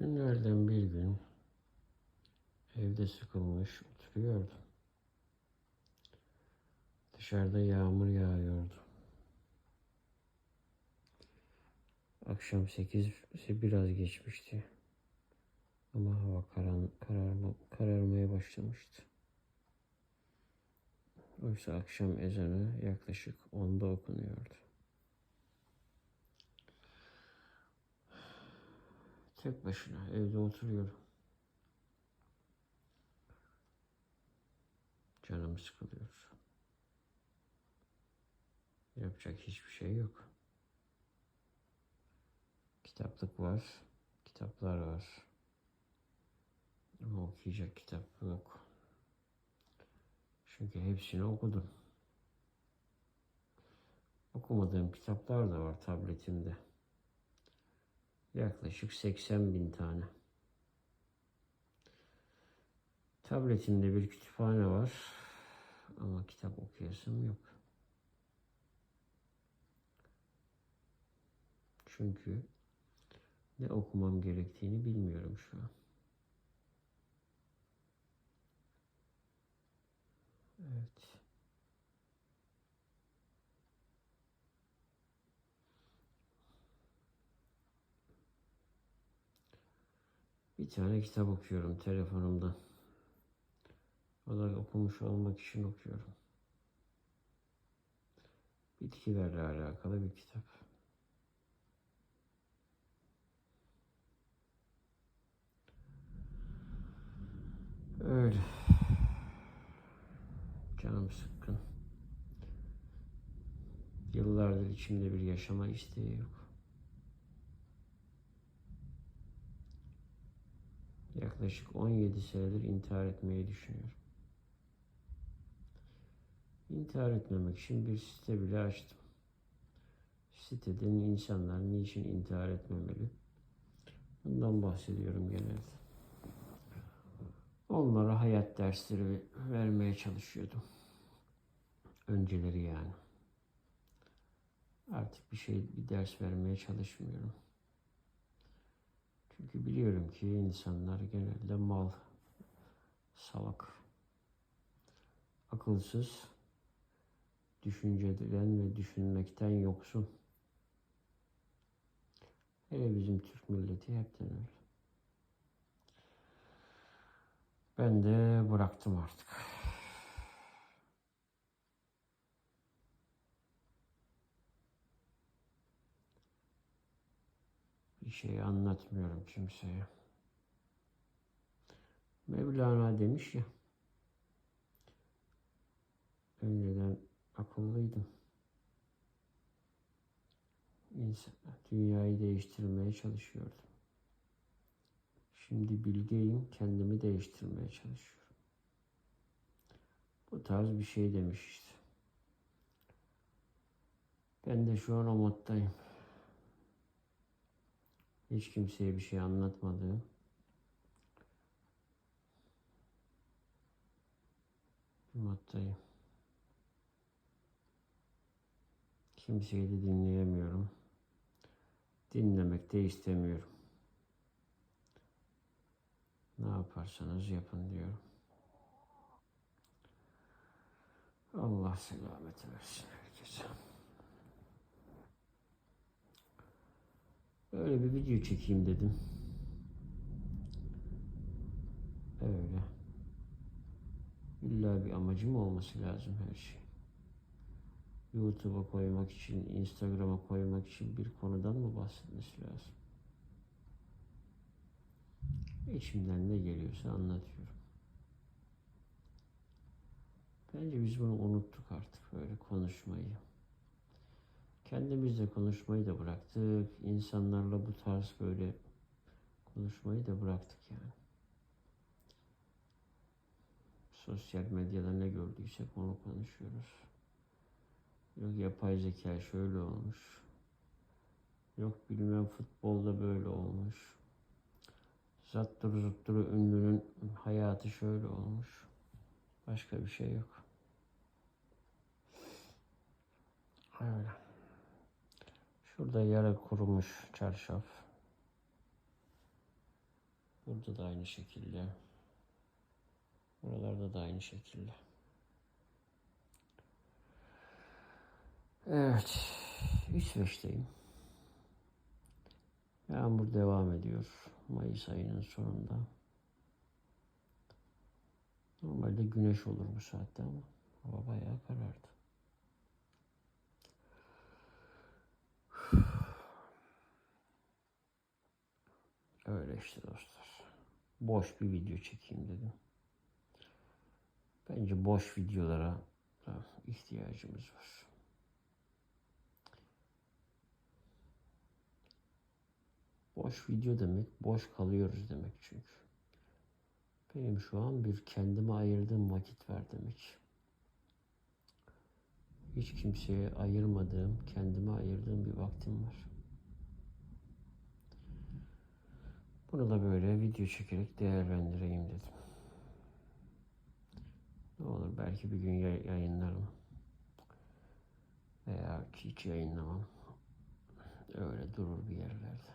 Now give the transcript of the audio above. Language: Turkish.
Günlerden bir gün evde sıkılmış oturuyordum. Dışarıda yağmur yağıyordu. Akşam sekiz'i biraz geçmişti. Ama hava karan, kararma, kararmaya başlamıştı. Oysa akşam ezanı yaklaşık onda okunuyordu. Tek başına evde oturuyorum. Canım sıkılıyor. Yapacak hiçbir şey yok. Kitaplık var, kitaplar var. Ama okuyacak kitap yok. Çünkü hepsini okudum. Okumadığım kitaplar da var tabletimde. Yaklaşık 80 bin tane. Tabletimde bir kütüphane var ama kitap okuyasım yok. Çünkü ne okumam gerektiğini bilmiyorum şu an. Evet. Bir tane kitap okuyorum telefonumda. O da okumuş olmak için okuyorum. Bitkilerle alakalı bir kitap. Öyle. Canım sıkkın. Yıllardır içimde bir yaşama isteği yok. Yaklaşık 17 senedir intihar etmeyi düşünüyorum. İntihar etmemek için bir site bile açtım. Siteden insanlar niçin intihar etmemeli? Bundan bahsediyorum genelde. Onlara hayat dersleri vermeye çalışıyordum. Önceleri yani. Artık bir şey, bir ders vermeye çalışmıyorum. Çünkü biliyorum ki insanlar genelde mal, salak, akılsız, düşünceden ve düşünmekten yoksun. Hele bizim Türk milleti hepten öyle. Ben de bıraktım artık. Bir şey anlatmıyorum kimseye. Mevlana demiş ya. Önceden akıllıydım. İnsan, dünyayı değiştirmeye çalışıyordum. Şimdi bilgeyim, kendimi değiştirmeye çalışıyorum. Bu tarz bir şey demiş işte. Ben de şu an o moddayım. Hiç kimseye bir şey anlatmadığım. Bir moddayım. Kimseyi de dinleyemiyorum. Dinlemek de istemiyorum. Ne yaparsanız yapın diyorum. Allah selamet versin herkese. Böyle bir video çekeyim dedim. Öyle. İlla bir amacım olması lazım her şey. YouTube'a koymak için, Instagram'a koymak için bir konudan mı bahsetmesi lazım? İçimden ne geliyorsa anlatıyorum. Bence biz bunu unuttuk artık böyle konuşmayı. Kendimizle konuşmayı da bıraktık. İnsanlarla bu tarz böyle konuşmayı da bıraktık yani. Sosyal medyada ne gördüysek onu konuşuyoruz. Yok yapay zeka şöyle olmuş. Yok bilmem futbolda böyle olmuş. Zatturu zutturu ünlünün hayatı şöyle olmuş. Başka bir şey yok. Öyle. Şurada yara kurumuş çarşaf. Burada da aynı şekilde. Buralarda da aynı şekilde. Evet. İsveç'teyim. Yağmur devam ediyor. Mayıs ayının sonunda. Normalde güneş olur bu saatte ama hava bayağı karardı. Öyle işte dostlar. Boş bir video çekeyim dedim. Bence boş videolara ihtiyacımız var. Boş video demek, boş kalıyoruz demek çünkü. Benim şu an bir kendime ayırdığım vakit var demek. Hiç kimseye ayırmadığım, kendime ayırdığım bir vaktim var. Bunu da böyle video çekerek değerlendireyim dedim. Ne olur belki bir gün yay- yayınlarım. Veya hiç yayınlamam. Öyle durur bir yerlerde.